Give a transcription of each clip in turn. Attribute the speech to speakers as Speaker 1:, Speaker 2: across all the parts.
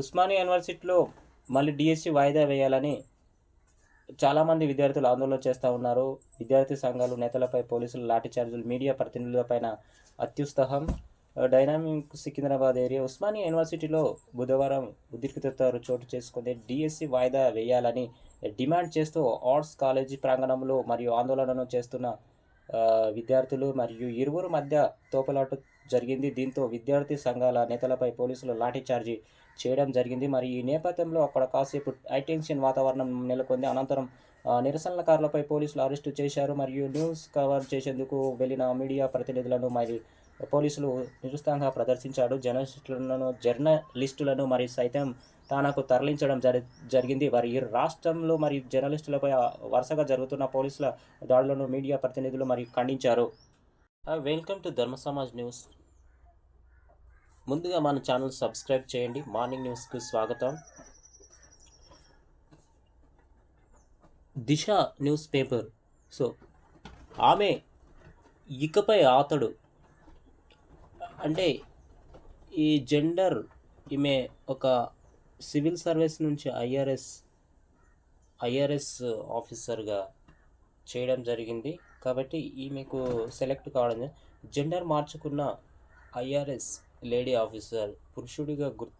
Speaker 1: ఉస్మానియా యూనివర్సిటీలో మళ్ళీ డిఎస్సి వాయిదా వేయాలని చాలామంది విద్యార్థులు ఆందోళన చేస్తూ ఉన్నారు. విద్యార్థి సంఘాలు నేతలపై పోలీసులు లాఠీచార్జీలు మీడియా ప్రతినిధులపైన అత్యుత్సాహం. డైనామిక్ సికింద్రాబాద్ ఏరియా ఉస్మానియా యూనివర్సిటీలో బుధవారం ఉద్రిక్తత చోటు చేసుకుంది. డిఎస్సి వాయిదా వేయాలని డిమాండ్ చేస్తూ ఆర్ట్స్ కాలేజీ ప్రాంగణంలో మరియు ఆందోళనను చేస్తున్న విద్యార్థులు మరియు ఇరువురు మధ్య తోపలాటు జరిగింది. దీంతో విద్యార్థి సంఘాల నేతలపై పోలీసులు లాఠీచార్జీ చేయడం జరిగింది. మరి ఈ నేపథ్యంలో అక్కడ కాసేపు హైటెన్షన్ వాతావరణం నెలకొంది. అనంతరం నిరసనకారులపై పోలీసులు అరెస్టు చేశారు మరియు న్యూస్ కవర్ చేసేందుకు వెళ్ళిన మీడియా ప్రతినిధులను మరి పోలీసులు నిరుత్సాహంగా ప్రదర్శించాడు. జర్నలిస్టులను జర్నలిస్టులను మరి సైతం తానకు తరలించడం జరి జరిగింది. మరి ఈ రాష్ట్రంలో మరి జర్నలిస్టులపై వరుసగా జరుగుతున్న పోలీసుల దాడులను మీడియా ప్రతినిధులు మరి ఖండించారు. వెల్కమ్ టు ధర్మ సమాజ్ న్యూస్ ముందుగా మన ఛానల్ సబ్స్క్రైబ్ చేయండి. మార్నింగ్ న్యూస్కు స్వాగతం. దిశ న్యూస్ పేపర్. సో ఆమె ఇకపై అతడు అంటే ఈ జెండర్ ఈమె ఒక సివిల్ సర్వీస్ నుంచి ఐఆర్ఎస్ ఐఆర్ఎస్ ఆఫీసర్గా చేయడం జరిగింది. కాబట్టి ఈమెకు సెలెక్ట్ కావడం జెండర్ మార్చుకున్న ఐఆర్ఎస్ లేడీ ఆఫీసర్ పురుషుడిగా గుర్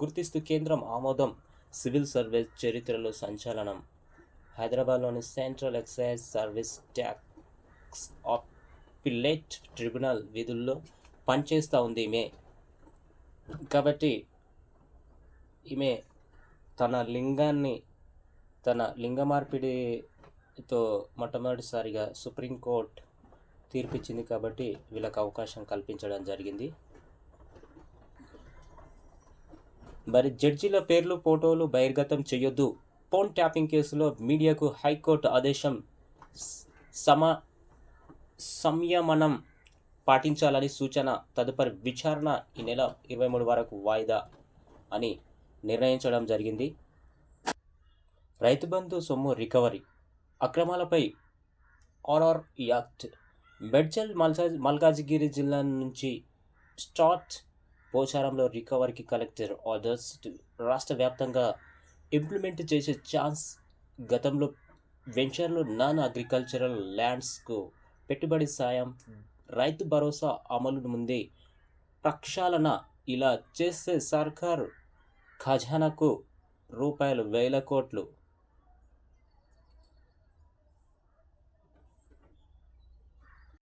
Speaker 1: గుర్తిస్తూ కేంద్రం ఆమోదం సివిల్ సర్వీస్ చరిత్రలో సంచలనం. హైదరాబాద్లోని central excise service tax appellate tribunal విధుల్లో పనిచేస్తూ ఉంది ఈమె కాబట్టి ఈమె తన లింగాన్ని తన లింగ మార్పిడితో మొట్టమొదటిసారిగా సుప్రీంకోర్టు తీర్పిచ్చింది కాబట్టి వీళ్ళకి అవకాశం కల్పించడం జరిగింది. మరి జడ్జీల పేర్లు ఫోటోలు బహిర్గతం చేయొద్దు. ఫోన్ ట్యాపింగ్ కేసులో మీడియాకు హైకోర్టు ఆదేశం సమ సంయమనం పాటించాలని సూచన తదుపరి విచారణ ఈ నెల ఇరవై మూడు వరకు వాయిదా అని నిర్ణయించడం జరిగింది. రైతు బంధు సొమ్ము రికవరీ అక్రమాలపై ఆర్ఆర్ యాక్ట్. బెడ్చల్ మల్కా మల్కాజిగిరి జిల్లా నుంచి స్టార్ట్ పోచారంలో రికవరీకి కలెక్టర్ ఆర్డర్స్ రాష్ట్ర వ్యాప్తంగా ఇంప్లిమెంట్ చేసే ఛాన్స్ గతంలో వెంచర్లు నాన్ అగ్రికల్చరల్ ల్యాండ్స్కు పెట్టుబడి సాయం రైతు భరోసా అమలు ముందే ప్రక్షాళన ఇలా చేస్తే సర్కారు ఖజానాకు రూపాయలు వేల కోట్లు